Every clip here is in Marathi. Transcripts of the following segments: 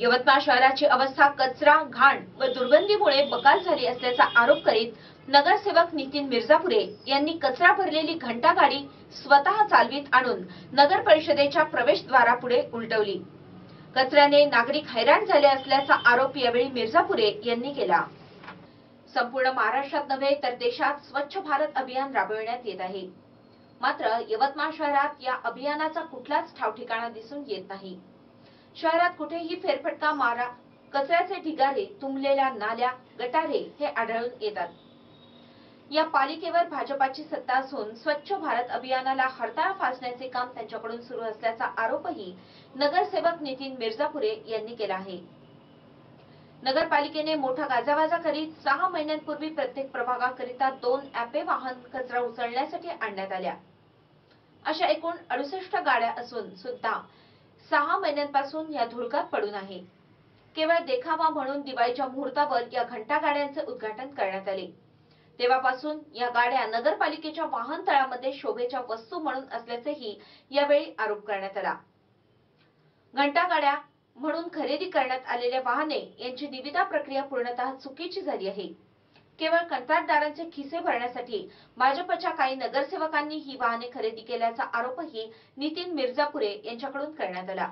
यवतमाळ शहराची अवस्था कचरा घाण व दुर्गंधीमुळे बकाल झाली असल्याचा आरोप करीत नगरसेवक नितीन मिर्झापुरे यांनी कचरा भरलेली घंटा गाडी स्वतः चालवीत आणून नगर परिषदेच्या प्रवेशद्वारापुढे उलटवली. कचऱ्याने नागरिक हैराण झाले असल्याचा आरोप यावेळी मिर्झापुरे यांनी केला. संपूर्ण महाराष्ट्रात नव्हे तर देशात स्वच्छ भारत अभियान राबविण्यात येत आहे. मात्र यवतमाळ शहरात या अभियानाचा कुठलाच ठावठिकाणा दिसून येत नाही. शहरात कुठेही फेरफटका मारा. कचऱ्याचे ढिगारे तुंबलेल्या नाल्या गटारे हे आढळून येतात. या पालिकेवर भाजपाची सत्ता असून स्वच्छ भारत अभियानाला हरताळ फासण्याचे काम त्यांच्याकडून सुरू असल्याचा आरोपही नगरसेवक नितीन मिर्झापुरे यांनी केला आहे. नगरपालिकेने मोठा गाजावाजा करीत सहा महिन्यांपूर्वी प्रत्येक प्रभागाकरिता दोन ऍपे वाहन कचरा उचलण्यासाठी आणण्यात आल्या. अशा एकूण अडुसष्ट गाड्या असून सुद्धा सहा महिन्यांपासून या धुळकात पडून आहे. केवळ देखावा म्हणून दिवाळीच्या मुहूर्तावर या घंटा गाड्यांचे उद्घाटन करण्यात आले. तेव्हापासून या गाड्या नगरपालिकेच्या वाहन तळामध्ये शोभेच्या वस्तू म्हणून असल्याचेही यावेळी आरोप करण्यात आला. घंटा गाड्या म्हणून खरेदी करण्यात आलेल्या वाहने यांची निविदा प्रक्रिया पूर्णतः चुकीची झाली आहे. केवळ कंत्राटदारांचे खिसे भरण्यासाठी भाजपच्या काही नगरसेवकांनी ही वाहने खरेदी केल्याचा आरोपही नितीन मिर्झापुरे यांच्याकडून करण्यात आला.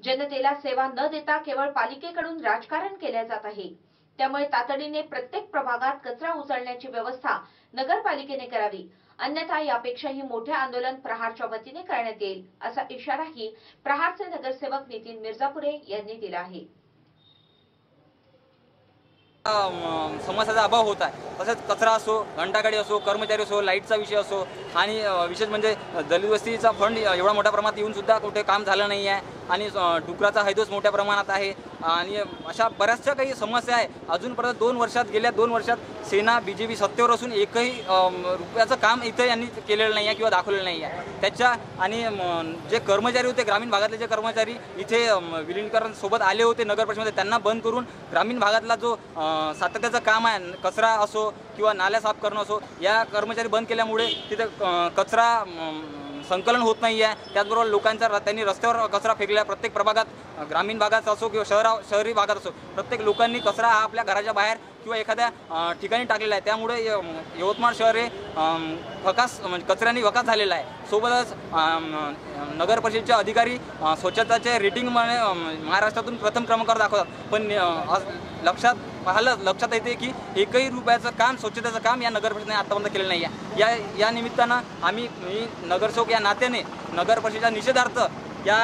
जनतेला सेवा न देता केवळ पालिकेकडून राजकारण केले जात आहे. त्यामुळे तातडीने प्रत्येक प्रभागात कचरा उचलण्याची व्यवस्था नगरपालिकेने करावी. अन्यथा यापेक्षाही मोठे आंदोलन प्रहारच्या वतीने करण्यात येईल असा इशाराही प्रहारचे नगरसेवक नितीन मिर्झापुरे यांनी दिला आहे. समस्याचा अभाव होत आहे. तसेच कचरा असो घंटागाडी असो कर्मचारी असो लाईटचा विषय असो आणि विशेष म्हणजे दलित वस्तीचा फंड एवढा मोठ्या प्रमाणात येऊन सुद्धा कुठे काम झालं नाही आहे आणि डुकराचा हैदोस मोठ्या प्रमाणात आहे. आणि अशा बऱ्याचशा काही समस्या आहे. अजूनपर्यंत दोन वर्षात गेल्या दोन वर्षात सेना बी जे पी सत्तेवर असून एकही रुपयाचं काम इथं यांनी केलेलं नाही आहे किंवा दाखवलेलं नाही आहे त्याच्या आणि जे कर्मचारी होते ग्रामीण भागातले जे कर्मचारी इथे अं, सोबत आले होते नगर परिषदेमध्ये त्यांना बंद करून ग्रामीण भागातला जो सातत्याचं काम आहे कचरा असो किंवा नाल्या साफ करणं असो या कर्मचारी बंद केल्यामुळे तिथे कचरा संकलन होत नाही आहे. त्याचबरोबर लोकांचा त्यांनी रस्त्यावर कचरा फेकला प्रत्येक प्रभागात ग्रामीण भागात असो किंवा शहरा शहरी भागात असो प्रत्येक लोकांनी कचरा हा आपल्या घराच्या बाहेर किंवा एखाद्या ठिकाणी टाकलेला आहे. त्यामुळे य- यवतमाळ शहर हे फकास म्हणजे कचऱ्याने वकास झालेला आहे. सोबतच नगर परिषदेचे अधिकारी स्वच्छताचे स्वच्छताच्या महाराष्ट्रातून प्रथम क्रमांकावर दाखवतात. पण आज लक्षात पाहिलं लक्षात येते की एकही रुपयाचं काम स्वच्छतेचं काम या नगर परिषदेने आतापर्यंत केलेलं नाही आहे या या निमित्तानं आम्ही मी नगरसेवक या नात्याने नगर परिषदेच्या निषेधार्थ या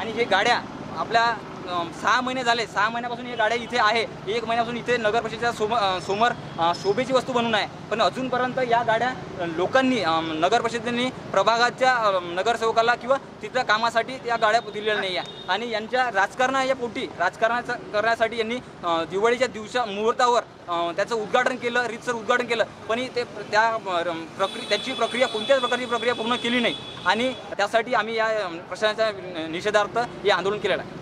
आणि हे गाड्या आपल्या सहा महिने झाले. सहा महिन्यापासून ही गाड्या इथे आहे. एक महिन्यापासून इथे नगर परिषदेच्या समोर शोभेची वस्तू बनून आहे. पण अजूनपर्यंत या गाड्या लोकांनी नगर परिषदेने प्रभागाच्या नगरसेवकाला किंवा तिथल्या कामासाठी या गाड्या दिलेल्या नाही आहे आणि यांच्या राजकारणा या पोटी राजकारणाचं करण्यासाठी यांनी दिवाळीच्या दिवसा मुहूर्तावर त्याचं उद्घाटन केलं रीतसर उद्घाटन केलं. पण ते त्या प्रक्रिया त्याची प्रक्रिया कोणत्याच प्रकारची प्रक्रिया पूर्ण केली नाही. आणि त्यासाठी आम्ही या अं, प्रशासनाच्या निषेधार्थ हे आंदोलन केलेलं आहे.